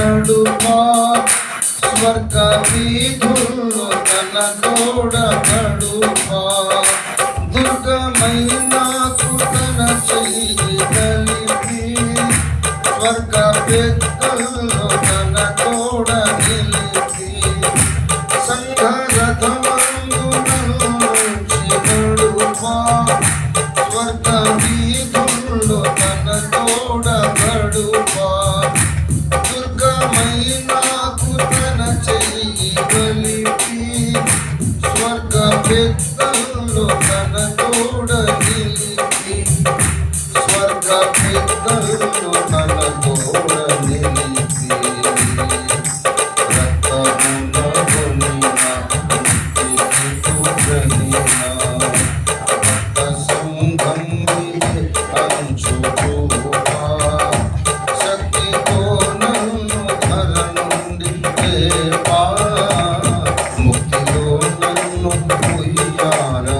నడుమా? స్వర్గ వీధుల్లో తన తోడబడుమా దుర్గమైనాకు తన చెయ్యి కలిపి స్వర్గ పెద్ద ya